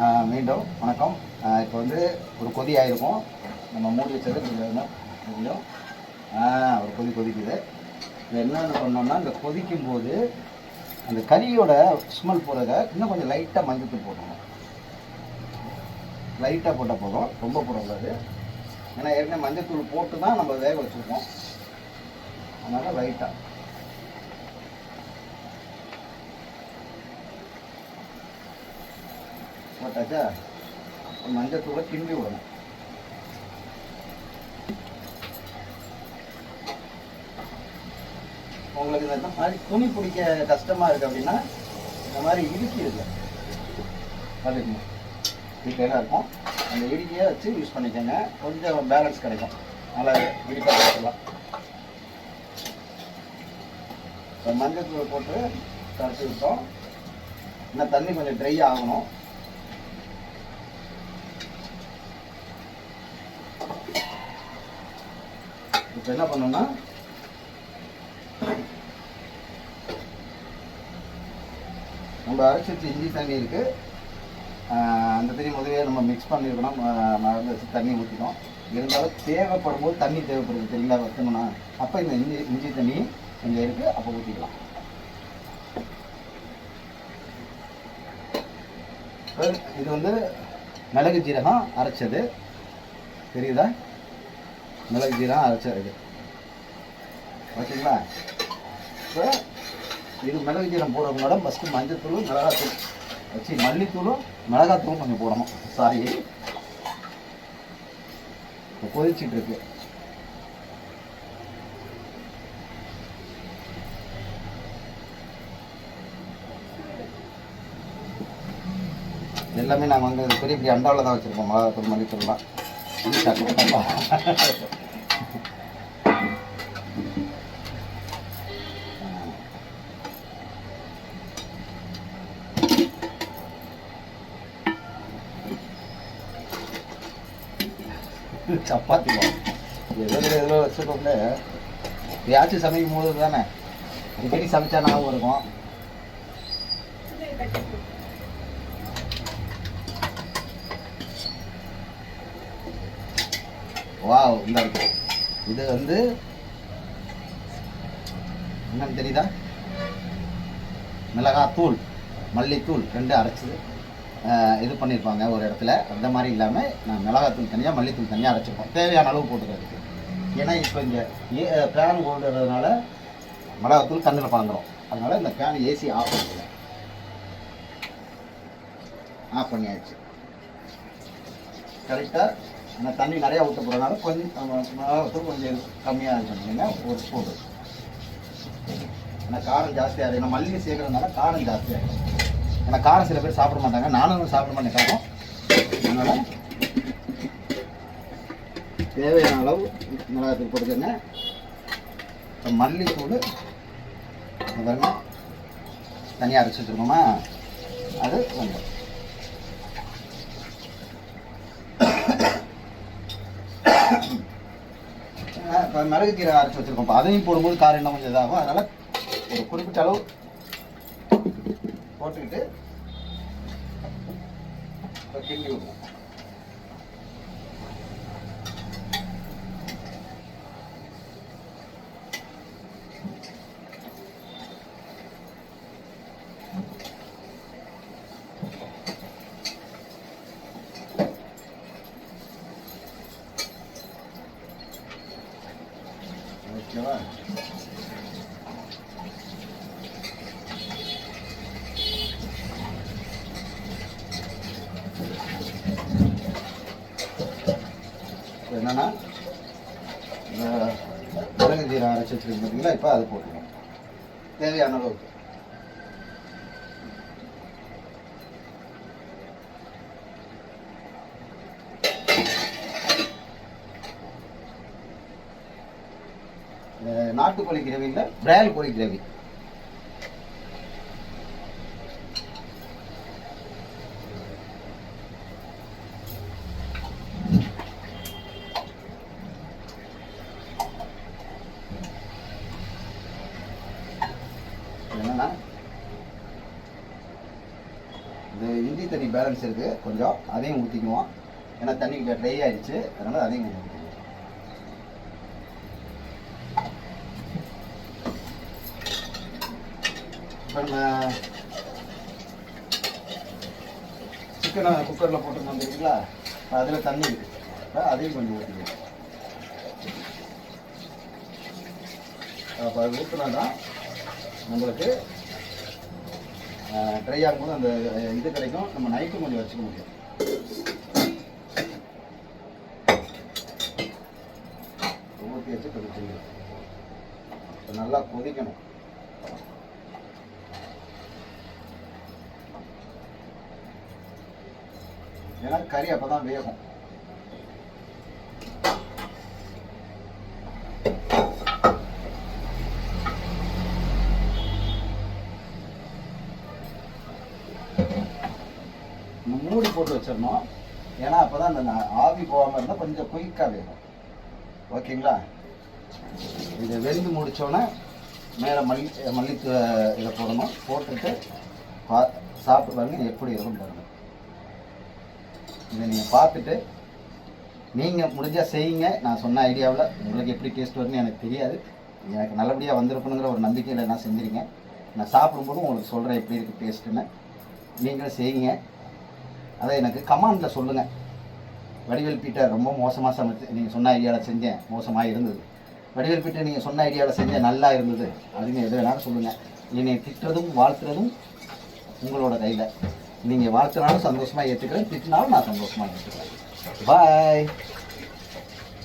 மீண்டும் வணக்கம். இப்போ வந்து ஒரு கொதி ஆயிருக்கும். நம்ம மூடி வச்சது கொஞ்சம் கொஞ்சம் ஒரு கொதி கொதிக்குது. இது என்னென்னு சொன்னோம்னா இந்த கொதிக்கும் போது அந்த கறியோட ஸ்மெல் போகிறத இன்னும் கொஞ்சம் லைட்டாக மஞ்சத்தூள் போடணும். லைட்டாக போட்டால் போதும். ரொம்ப போடக்கூடாது ஏன்னா ஏற்கனவே மஞ்சத்தூள் போட்டு தான் நம்ம வேக வச்சுருக்கோம். அதனால் லைட்டாக போட்டாச்சா மஞ்சத்தூளை கிண்டி விடணும் உங்களுக்கு இந்த மாதிரி துணி பிடிக்க கஷ்டமாக இருக்குது அப்படின்னா இந்த மாதிரி இடுக்கி இருக்கு பார்த்துக்கணும் வீட்டிலாம் இருக்கும் அந்த இடுக்கியை வச்சு யூஸ் பண்ணிக்கோங்க. கொஞ்சம் பேலன்ஸ் கிடைக்கும். நல்லா இடுக்காக வச்சுக்கலாம் இப்போ மஞ்சத்தூள் போட்டு கரைச்சி விட்டோம் இன்னும் தண்ணி கொஞ்சம் ட்ரை ஆகணும் இப்போ என்ன பண்ணோம்னா நம்ம அரைச்சி வச்சு இஞ்சி தண்ணி இருக்கு. அந்த தண்ணி முதலே நம்ம மிக்ஸ் பண்ணியிருக்கணும் ஆஹ் மறந்து வச்சு தண்ணி ஊற்றிட்டோம் இருந்தாலும் தேவைப்படும் போது தண்ணி தேவைப்படுது தெரியுங்களா வைக்கணும்னா அப்போ இந்த இஞ்சி இஞ்சி தண்ணி கொஞ்சம் இருக்குது அப்போ ஊற்றிக்கலாம் இது வந்து மிளகு ஜீரகம் அரைச்சது. தெரியுதா? மிளகு ஜீரகம் அரைச்சது ஓகேங்களா இப்போ இது மிளகு ஜீரம் போடுறவங்களோட ஃபஸ்ட்டு மஞ்சத்தூள் மிளகாத்தூள் வச்சு மல்லித்தூளும் மிளகாத்தூளும் கொஞ்சம் போடணும் சாரி இப்போ கொதிச்சிட்டு இருக்கு எல்லாமே நாங்கள் வந்து பெரிய பெரிய அண்டாவில் தான் வச்சுருப்போம் மிளகாத்தூள் மல்லித்தூள்லாம். சப்பாத்தி மாவு எதோ வச்சுக்கோங்க வச்சுருக்கோம்ல. எப்பயாச்சும் சமைக்கும் போது தானே. அடிக்கடி சமைச்சா ஞாபகம் இருக்கும். வாவ் இந்த இருக்கு. இது வந்து என்னன்னு தெரியுதா? மிளகாத்தூள் மல்லித்தூள் ரெண்டு அரைச்சி இது பண்ணியிருப்பாங்க ஒரு இடத்துல. அந்த மாதிரி இல்லாமல் நான் மிளகாத்தூள் தனியாக மல்லித்தூள் தனியாக அரைச்சிருப்போம். தேவையான அளவு போட்டுக்கிறதுக்கு. ஏன்னா இப்போ இங்கே ஏ ஃபேன் ஓடுறதுனால மிளகாத்தூள் கண்ணில் பறந்துடும் அதனால் இந்த ஃபேன் ஏசி ஆஃப் பண்ணிடுங்க ஆஃப் பண்ணியாச்சு. கரெக்டாக ஆனால் தண்ணி நிறையா ஊற்ற போகிறதுனால கொஞ்சம் மிளகாத்தூள் கொஞ்சம் கம்மியாக இது ஒரு ஸ்பூன். ஆனால் காரம் ஜாஸ்தியாக இருக்குது ஏன்னா மல்லிகை சேர்க்கறதுனால காரம் ஜாஸ்தியாக இருக்கும் ஏன்னா காரம் சில பேர் சாப்பிட மாட்டாங்க. நானும் சாப்பிட மாட்டேன் காரம். அதனால் தேவையான அளவு மிளகாத்தூள் போட்டுக்கோங்க. இப்போ மல்லித்தூள் பாருங்க தனியாக அரைச்சி வச்சுருக்கோமா? அது கொஞ்சம். இப்போ மிளகு கீரை அரைச்சி வச்சுருக்கோம். இப்போ அதையும் போடும்போது காரம் இன்னும் கொஞ்சம் இதாகும். அதனால் ஒரு குறிப்பிட்ட அளவு போட்டுக்கிட்டு கிண்டி விடுவோம். ஓகேவா என்னன்னா இந்த மிளகு ஜீரகம் அரைச்சி வச்சுருக்கு பார்த்தீங்களா? இப்போ அது போட்டுக்கணும். தேவையான அளவுக்கு இந்த நாட்டுக்கோழி கிரேவி இல்லை பிராயல் கோழி கிரேவி. என்னன்னா இந்த இஞ்சி தண்ணி பேலன்ஸ் இருக்குது கொஞ்சம் அதையும் ஊற்றிக்குவோம் ஏன்னா தண்ணி ட்ரை ஆயிடுச்சு அதனால் அதையும் ஊற்றிக்குவோம் இப்போ நம்ம சிக்கனை குக்கரில் போட்டுருந்தோம் தெரியுங்களா அதில் தண்ணி இருக்குது அதையும் கொஞ்சம் ஊற்றிடுவோம் அப்போ அது ஊற்றினா தான் நம்மளுக்கு ட்ரை ஆகும்போது அந்த இது கிடைக்கும். நம்ம நைட்டும் கொஞ்சம் வச்சுக்க முடியும். ஊற்றி வச்சு கொஞ்சம் செய்யணும் நல்லா கொதிக்கணும். ஏன்னா கறி அப்போ தான் வேகும் மூடி போட்டு வச்சிடணும். ஏன்னா அப்போ தான் அந்த ஆவி போகாமல் இருந்தால் கொஞ்சம் குயிக்காக வேகும். ஓகேங்களா? இது வெந்து முடித்தோன்னே மேலே மல்லி மல்லி இதை போடணும். போட்டுட்டு பா சாப்பிட்டு பாருங்கள் எப்படி இருக்கும் பாருங்கள் இதை நீங்கள் பார்த்துட்டு நீங்கள் முடிஞ்சால் செய்யுங்க. நான் சொன்ன ஐடியாவில் உங்களுக்கு எப்படி டேஸ்ட் வரும்னு எனக்கு தெரியாது. எனக்கு நல்லபடியாக வந்திருக்கணுங்கிற ஒரு நம்பிக்கையில் நான் செஞ்சுருங்க நான் சாப்பிடும்போது உங்களுக்கு சொல்கிறேன் எப்படி இருக்குது டேஸ்ட்டுன்னு நீங்களும் செய்யுங்க. அதை எனக்கு கமாண்டில் சொல்லுங்கள் வடிவேல் பீட்டர் ரொம்ப மோசமாக சமைச்சு நீங்கள் சொன்ன ஐடியாவில் செஞ்சேன். மோசமாக இருந்தது. வடிவேல் பீட்டர் நீங்கள் சொன்ன ஐடியாவில் செஞ்சேன். நல்லா இருந்தது. அப்படின்னு எது வேணாலும் சொல்லுங்கள் என்னை திட்டுறதும் வாழ்த்துறதும் உங்களோட கையில். நீங்கள் வாழ்த்தினாலும் சந்தோஷமாக ஏற்றுக்கிறேன் திட்டினாலும் நான் சந்தோஷமாக ஏற்றுக்கிறேன் பாய்